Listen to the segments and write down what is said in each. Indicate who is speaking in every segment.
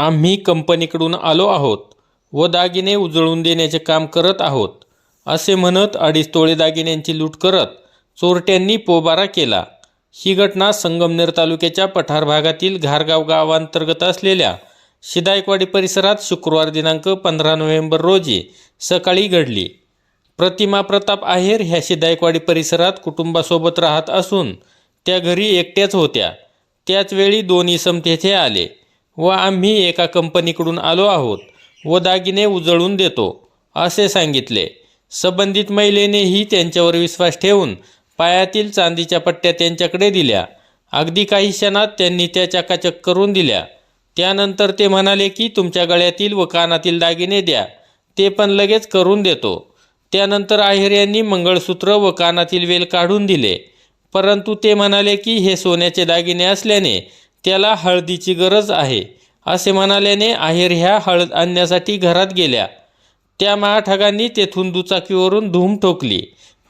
Speaker 1: आम्ही कंपनीकडून आलो आहोत व दागिने उजळून देण्याचे काम करत आहोत असे म्हणत अडीच तोळे दागिन्यांची लूट करत चोरट्यांनी पोबारा केला. ही घटना संगमनेर तालुक्याच्या पठार भागातील घारगाव गावांतर्गत असलेल्या शिदायकवाडी परिसरात शुक्रवार दिनांक पंधरा नोव्हेंबर रोजी सकाळी घडली. प्रतिमा प्रताप आहेर ह्या शिदायकवाडी परिसरात कुटुंबासोबत राहत असून त्या घरी एकट्याच होत्या. त्याचवेळी दोन इसम तेथे आले. व आम्ही एका कंपनीकडून आलो आहोत व दागिने उजळून देतो असे सांगितले. संबंधित महिलेनेही त्यांच्यावर विश्वास ठेवून पायातील चांदीच्या पट्ट्या त्यांच्याकडे दिल्या. अगदी काही क्षणात त्यांनी त्या चकाचक करून दिल्या. त्यानंतर ते म्हणाले की तुमच्या गळ्यातील व कानातील दागिने द्या. ते पण लगेच करून देतो. त्यानंतर आहेर यांनी मंगळसूत्र व कानातील वेल काढून दिले. परंतु ते म्हणाले की हे सोन्याचे दागिने असल्याने त्याला हळदीची गरज आहे असे म्हणाल्याने आहेर ह्या हळद आणण्यासाठी घरात गेल्या. त्या महाठगांनी तेथून दुचाकीवरून धूम ठोकली.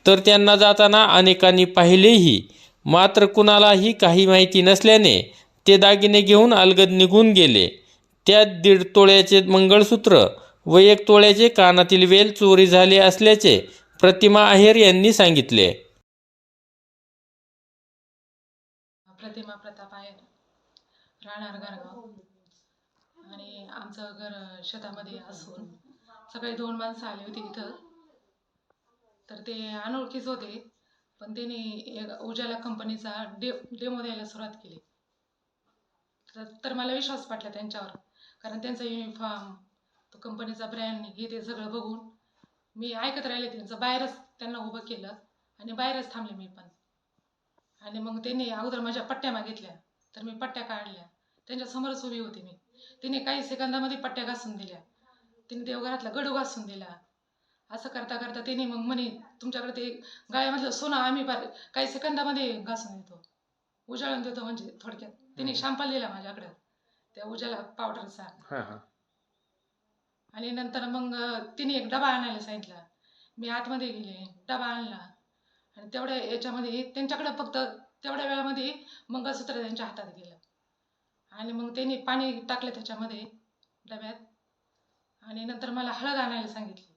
Speaker 1: तर त्यांना जाताना अनेकांनी पाहिलेही मात्र कुणालाही काही माहिती नसल्याने ते दागिने घेऊन अलगद निघून गेले. त्यात दीड तोळ्याचे मंगळसूत्र व एक तोळ्याचे कानातील वेल चोरी झाले असल्याचे प्रतिमा आहेर यांनी सांगितले.
Speaker 2: प्रतिमा प्रताप आहेर. राहणार गारगाव आणि आमचं घर शेतामध्ये असून सकाळी दोन माणसं आली होती इथं. तर ते अनोळखीच होते पण त्यांनी एक उजाला कंपनीचा डे डेमो द्यायला सुरुवात केली. तर तर मला विश्वास पटला त्यांच्यावर कारण त्यांचा युनिफॉर्म तो कंपनीचा ब्रँड हे ते सगळं बघून मी ऐकत राहिले त्यांचं बाहेरच त्यांना उभं केलं आणि बाहेरच थांबले मी पण. आणि मग त्यांनी अगोदर माझ्या पट्ट्या मागितल्या. तर मी पट्ट्या काढल्या. त्यांच्या समोरच उभी होती मी. तिने काही सेकंदामध्ये पट्ट्या घासून दिल्या. तिने देवघरातला गडू घासून दिला. असं करता करता त्यांनी मग म्हणे तुमच्याकडे ते गाळ्यामधलं सोनं आम्ही पार काही सेकंदामध्ये घासून देतो. उजाळून देतो म्हणजे थोडक्यात. तिने शॅम्पल दिला माझ्याकडं त्या उजाला पावडरचा आणि नंतर मग तिने एक डबा आणायला सांगितला. मी आतमध्ये गेले. डबा आणला. आणि तेवढ्या याच्यामध्ये त्यांच्याकडे फक्त तेवढ्या वेळामध्ये मंगळसूत्र त्यांच्या हातात गेलं. आणि मग त्यांनी पाणी टाकलं त्याच्यामध्ये डब्यात. आणि नंतर मला हळद आणायला सांगितली.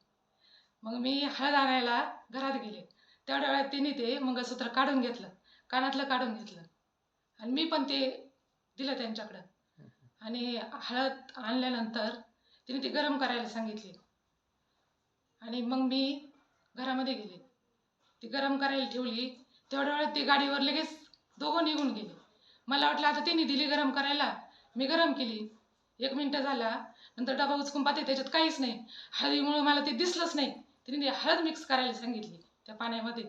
Speaker 2: मग मी हळद आणायला घरात गेले. तेवढ्या वेळात त्यांनी ते मंगळसूत्र काढून घेतलं कानातलं काढून घेतलं. आणि मी पण ते दिलं त्यांच्याकडं. आणि हळद आणल्यानंतर तिने ती गरम करायला सांगितली. आणि मग मी घरामध्ये गेले. ती गरम करायला ठेवली. तेवढ्या वेळात ती गाडीवर लगेच दोघं निघून गेले. मला वाटलं आता तिने दिली गरम करायला. मी गरम केली. एक मिनटं झाला. नंतर डबा उचकून पाहते त्याच्यात काहीच नाही. हळदीमुळे मला ते दिसलंच नाही. तिने हळद मिक्स करायला सांगितली त्या पाण्यामध्ये.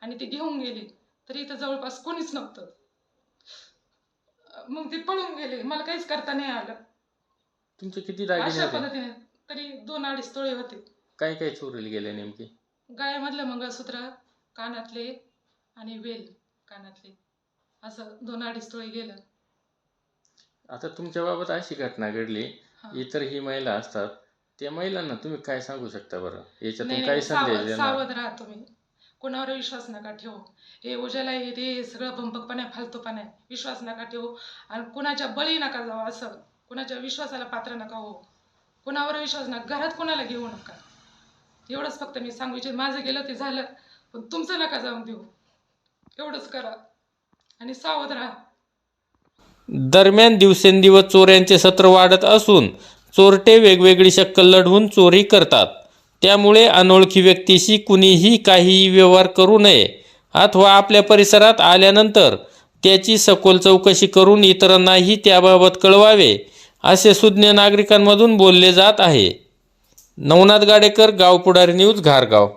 Speaker 2: आणि ते घेऊन गेले. तरी इथं जवळपास कोणीच नव्हतं. मग ते पळून गेले. मला काहीच करता नाही आलं.
Speaker 1: तुमचे किती दागिने
Speaker 2: अशा
Speaker 1: होते?
Speaker 2: पद्धतीने तरी दोन अडीच तोळे होते.
Speaker 1: काय काय चोरीला गेले नेमके?
Speaker 2: गळ्यामधलं मंगळसूत्र कानातले आणि वेल कानातले. असं दोन अडीच तोळे गेलं.
Speaker 1: आता तुमच्या बाबत अशी घटना घडली
Speaker 2: हा.
Speaker 1: इतरही महिला असतात त्या महिलांना तुम्ही काय सांगू शकता बरं? याच्यातून काय संदेश
Speaker 2: सावध
Speaker 1: देणार?
Speaker 2: सावध राहा तुम्ही. कोणावर विश्वास नका ठेवू. हे उजाला हे ते सगळं भंपकपणा आहे, फालतूपणा. आहे विश्वास नका ठेवू. आणि कुणाच्या बळी नका जाऊ असं. कुणाच्या विश्वासाला पात्र नका हो कुणावर विश्वास नका घरात कुणाला घेऊ नका. एवढंच फक्त मी सांगू इच्छित. माझं गेलं ते झालं. पण तुमचं नका जाऊन देऊ. एवढंच करा. आणि सावध राहा.
Speaker 1: दरम्यान दिवसेंदिवस चोऱ्यांचे सत्र वाढत असून चोरटे वेगवेगळी शक्कल लढवून चोरी करतात. त्यामुळे अनोळखी व्यक्तीशी कुणीही काहीही व्यवहार करू नये अथवा आपल्या परिसरात आल्यानंतर त्याची सखोल चौकशी करून इतरांनाही त्याबाबत कळवावे असे सुज्ञ नागरिकांमधून बोलले जात आहे. नवनाथ गाडेकर गाव पुढारी न्यूज घारगाव.